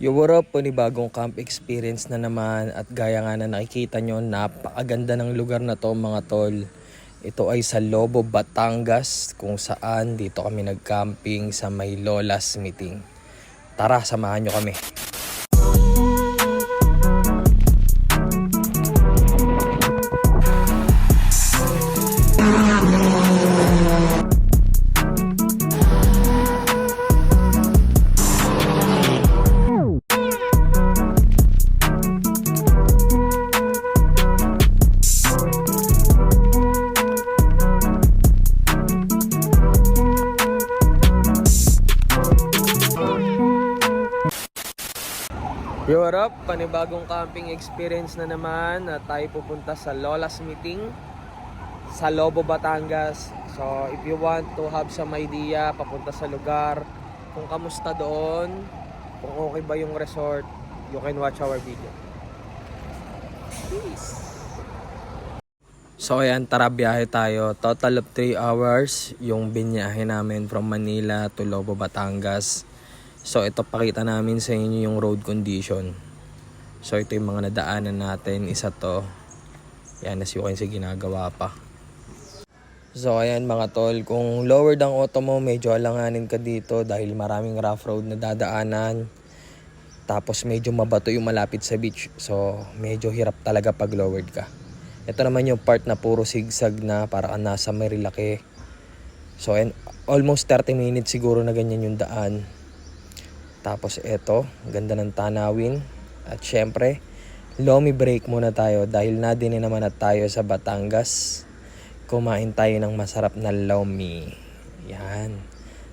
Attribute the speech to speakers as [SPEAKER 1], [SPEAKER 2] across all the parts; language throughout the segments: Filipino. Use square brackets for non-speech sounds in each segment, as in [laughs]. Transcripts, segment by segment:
[SPEAKER 1] Yo, what up? Panibagong camp experience na naman at gaya nga na nakikita nyo, napakaganda ng lugar na to mga tol. Ito ay sa Lobo, Batangas kung saan dito kami nag-camping sa may Lolas meeting. Tara, samahan nyo kami. Panibagong camping experience na naman na tayo pupunta sa Lolas Meeting sa Lobo, Batangas. So, if you want to have some idea, papunta sa lugar, kung kamusta doon, kung okay ba yung resort, you can watch our video. Peace! So ayan, tara biyahe tayo. Total of 3 hours yung binyahe namin from Manila to Lobo, Batangas. So ito pakita namin sa inyo yung road condition. So ito yung mga nadaanan natin. Isa to. Yan, as you can ginagawa pa. So ayan mga tol, kung lower ang auto mo, medyo alanganin ka dito dahil maraming rough road na dadaanan. Tapos medyo mabato yung malapit sa beach. So medyo hirap talaga pag lowered ka. Ito naman yung part na puro sigsag na para nasa Marilake. So and almost 30 minutes siguro na ganyan yung daan. Tapos eto, ganda ng tanawin. At syempre, lomi break muna tayo dahil nadini naman at tayo sa Batangas. Kumain tayo ng masarap na lomi. Yan.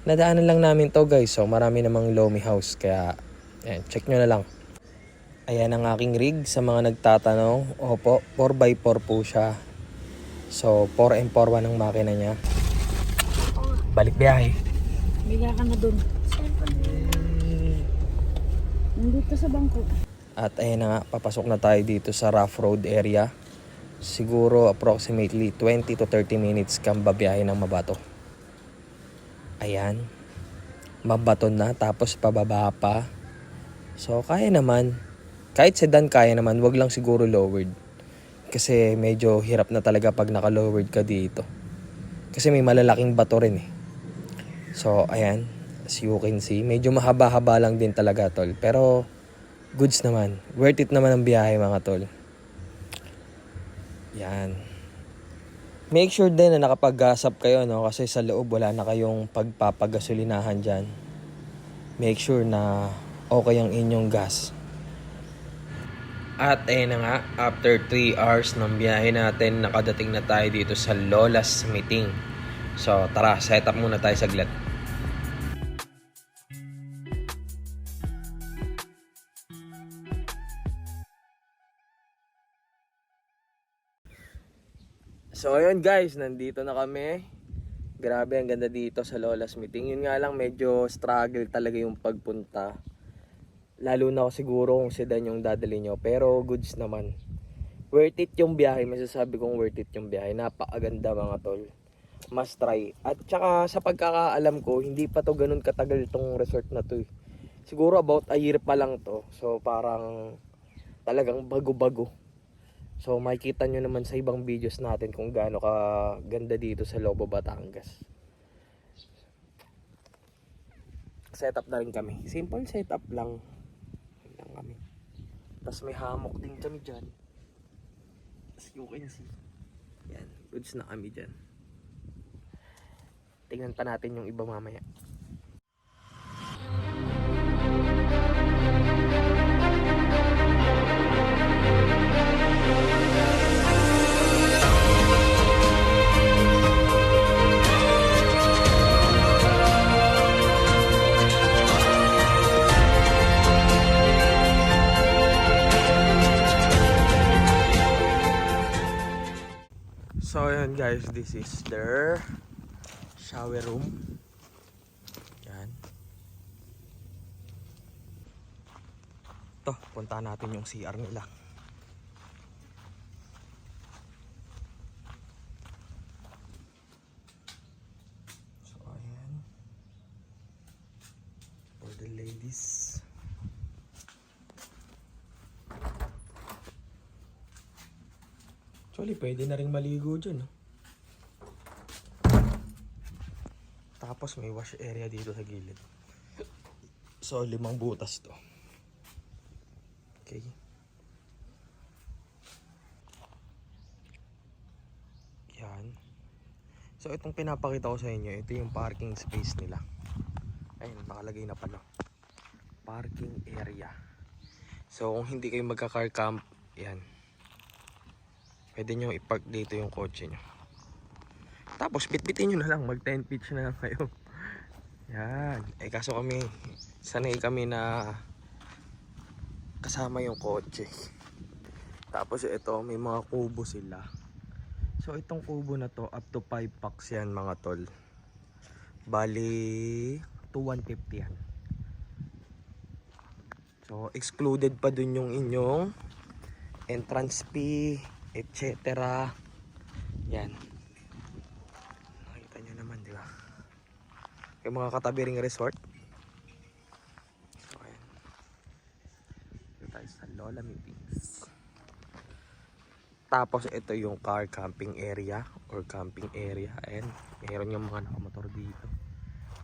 [SPEAKER 1] Nadaanan lang namin to guys. So marami namang lomi house. Kaya yan, check nyo na lang. Ayan ang aking rig sa mga nagtatanong. Opo, 4x4 po siya. So 4M41 ang makina niya. Balik biyahe.
[SPEAKER 2] Bigla ka na dun. Nandito sa bangko.
[SPEAKER 1] At ayun na nga, papasok na tayo dito sa rough road area. Siguro approximately 20 to 30 minutes kang babiyahe ng Mabato. Ayan. Mabato na, tapos pababa pa. So, kaya naman. Kahit sedan, kaya naman. Wag lang siguro lowered. Kasi medyo hirap na talaga pag naka-lowered ka dito. Kasi may malalaking bato rin eh. So, ayan. As you can see, medyo mahaba-haba lang din talaga, tol. Pero, goods naman. Worth it naman ang biyahe, mga tol. Yan. Make sure din na nakapag-gasap kayo, no? Kasi sa loob, wala na kayong pagpapagasolinahan dyan. Make sure na okay ang inyong gas. At ayun na nga, after 3 hours ng biyahe natin, nakadating na tayo dito sa Lola's Meeting. So, tara, set up muna tayo saglit. So ayun guys, nandito na kami. Grabe ang ganda dito sa Lola's Meeting. Yun nga lang medyo struggle talaga yung pagpunta. Lalo na siguro kung sedan yung dadali nyo. Pero goods naman. Worth it yung biyahe. Masasabi kong worth it yung biyahe. Napakaganda mga tol. Must try. At saka sa pagkakaalam ko, hindi pa to ganun katagal tong resort na to. eh. Siguro about a year pa lang to. So parang talagang bago-bago. So makikita nyo naman sa ibang videos natin kung gaano ka ganda dito sa Lobo, Batangas. Setup na rin kami. Simple setup lang. Lang kami. Tapos may hammock din kami dyan. As you can see. Yan. Goods na kami dyan. Tingnan pa natin yung iba mamaya. So ayan guys, this is their shower room. Yan. Ito, punta natin yung CR nila. So ayan. For the ladies. Actually, pwede na rin maligo dyan. No? Tapos may wash area dito sa gilid. So, limang butas to. Okay. Yan. So, itong pinapakita ko sa inyo, ito yung parking space nila. Ayun, nakalagay na pala. Parking area. So, kung hindi kayo magka-car camp, yan. Pwede nyo i-park dito yung kotse nyo. Tapos, bitbitin nyo na lang. Mag 10 pitch na lang kayo. [laughs] Yan. Eh, kaso kami, sanay kami na kasama yung kotse. Tapos, ito, may mga kubo sila. So, itong kubo na to, up to 5 packs yan mga tol. Bali, to 150 yan. So, excluded pa dun yung inyong entrance fee, etc. Yan. Nakita nyo naman, di ba? Yung mga katabi resort. So, ayan. Dito tayo sa Lola Meetings. Tapos, ito yung car camping area or camping area. Ayan. Meron yung mga nakamotor dito.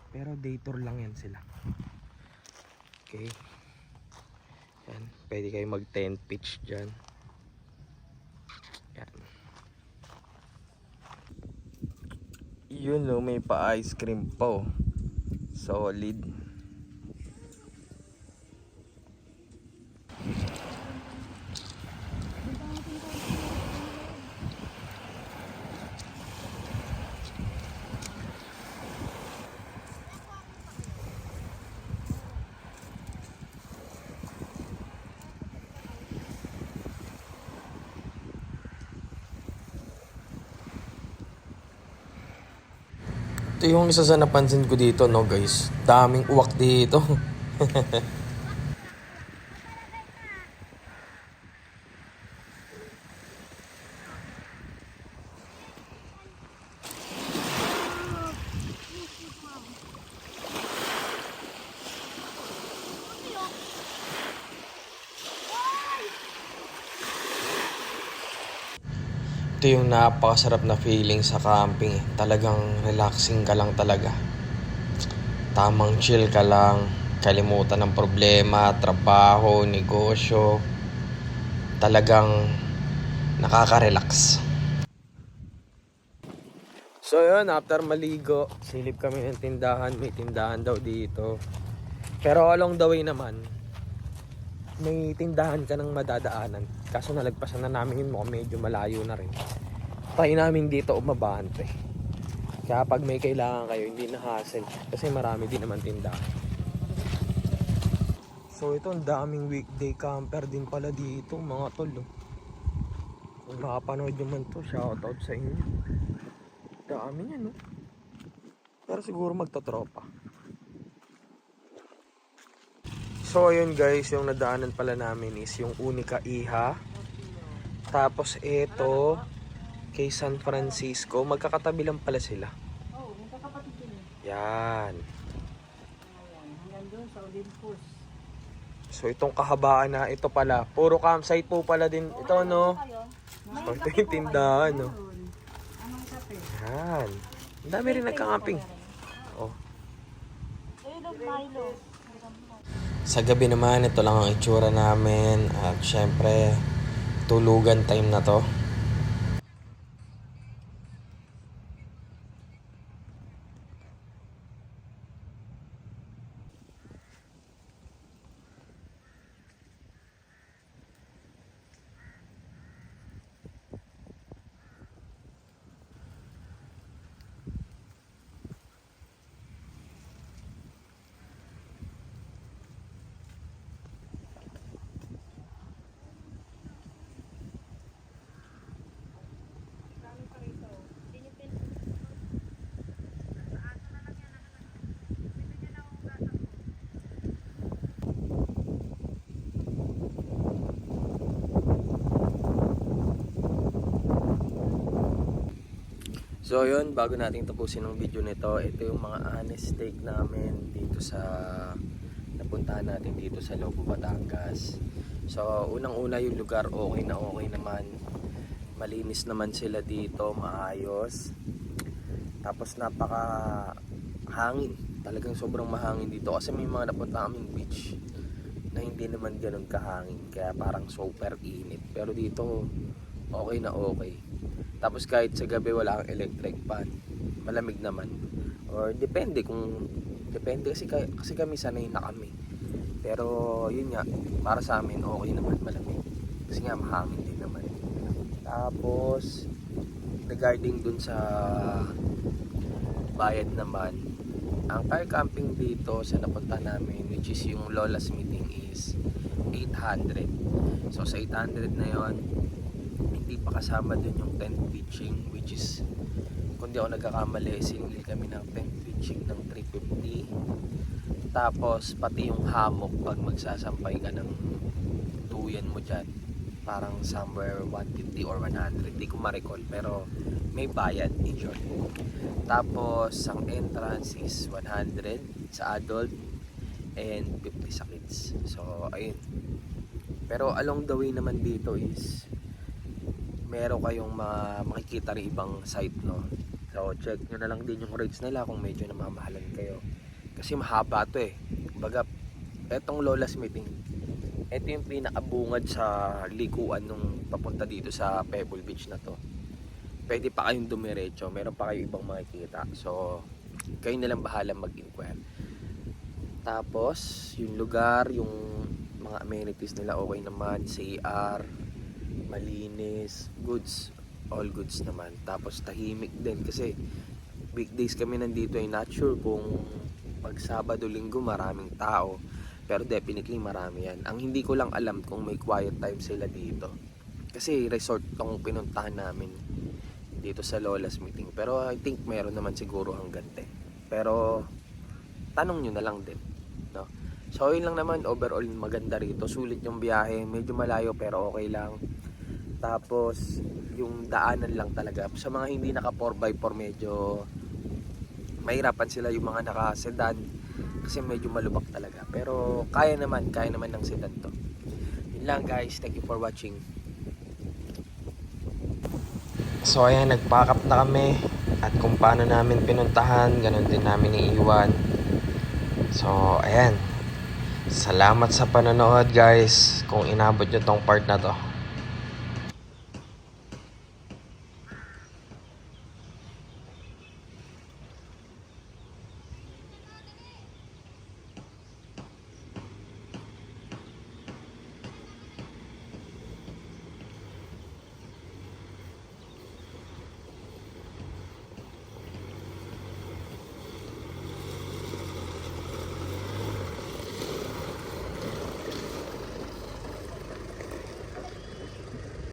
[SPEAKER 1] Pero day tour lang yan sila. Okay. Yan. Pwede kayo mag tent pitch dyan. Yan. Yun no, may pa ice cream pa oh. Solid. Ito yung isa sa napansin ko dito, no guys. Daming uwak dito. [laughs] Ito yung napakasarap na feeling sa camping. eh. Talagang relaxing ka lang talaga. Tamang chill ka lang. Kalimutan ng problema, trabaho, negosyo. Talagang nakaka-relax. So yun, after maligo, silip kami ng tindahan. May tindahan daw dito. Pero along the way naman, may tindahan ka ng madadaanan. Kaso nalagpasan na namin yun mukhang medyo malayo na rin. Try namin dito umabante. Kaya pag may kailangan kayo, hindi na hassle. Kasi marami din naman tindahan. So ito, ang daming weekday camper din pala dito, mga tol. oh. Kung nakapanood nyo man to, shoutout sa inyo. Dami niya, no? Pero siguro magtotropa. So ayun guys, yung nadaanan pala namin is yung Unica Iha. Tapos ito kay San Francisco, magkakatabi lang pala sila.
[SPEAKER 2] Oo, oh, magkakapatid yun eh.
[SPEAKER 1] Yan.
[SPEAKER 2] Hanggang doon sa Olympus.
[SPEAKER 1] So itong kahabaan na ito pala, puro campsite po pala din ito no. So ito yung tindahan no. Yan. Ang dami rin nagka-camping. Oh.
[SPEAKER 2] Ilog Milo.
[SPEAKER 1] Sa gabi naman, ito lang ang itsura namin. At syempre, tulugan time na to. So yun, bago natin tapusin ang video nito, ito yung mga honest take namin dito sa napuntahan natin dito sa Lobo, Batangas. So unang-una yung lugar okay na okay naman. Malinis naman sila dito, maayos. Tapos napaka hangin. Talagang sobrang mahangin dito kasi may mga napunta kaming beach na hindi naman ganun kahangin. Kaya parang super init. Pero dito, okay na okay. Tapos kahit sa gabi wala kang electric fan, malamig naman. Or depende kung depende kasi kasi kami sanay na kami. Pero yun nga, para sa amin okay naman malamig. Kasi nga mahangin din naman. Tapos regarding dun sa bayad naman, ang car camping dito sa napunta namin which is yung Lola's meeting is 800. So sa 800 na yon hindi pa kasama dun yung tent pitching which is kung di ako nagkakamali sinili kami ng tent pitching ng 350 tapos pati yung hammock pag magsasampay ka ng tuyan mo dyan parang somewhere 150 or 100 di ko ma-recall pero may bayad in short. Tapos ang entrance is 100 sa adult and 50 sa kids. So ayun. Pero along the way naman dito is meron kayong mga makikita rin ibang site no? So check nyo na lang din yung rates nila kung medyo namamahalan kayo. Kasi mahaba to eh. Baga etong Lola's meeting ito yung pinakabungad sa likuan nung papunta dito sa Pebble Beach na to. Pwede pa kayong dumiretso meron pa kayo ibang makikita. So kayo na lang bahala mag-inquire. Tapos yung lugar yung mga amenities nila okay naman. CR malinis goods all goods naman. Tapos tahimik din kasi weekdays kami nandito ay not sure kung pag Sabado Linggo maraming tao. Pero definitely marami yan. Ang hindi ko lang alam kung may quiet time sila dito. Kasi resort tong pinuntahan namin dito sa Lola's meeting. Pero I think meron naman siguro hanggang 10 pero tanong nyo na lang din no? so yun lang naman. Overall maganda rito. Sulit yung biyahe. Medyo malayo pero okay lang tapos yung daanan lang talaga. Sa mga hindi naka 4x4 medyo mahirapan sila yung mga naka sedan kasi medyo malubak talaga. Pero kaya naman kaya naman ng sedan to. Yun lang guys. Thank you for watching. So ayan, nag-pack na kami. At kung paano namin pinuntahan, ganun din namin iiwan. So ayan, salamat sa panonood guys. Kung inabot nyo tong part na to.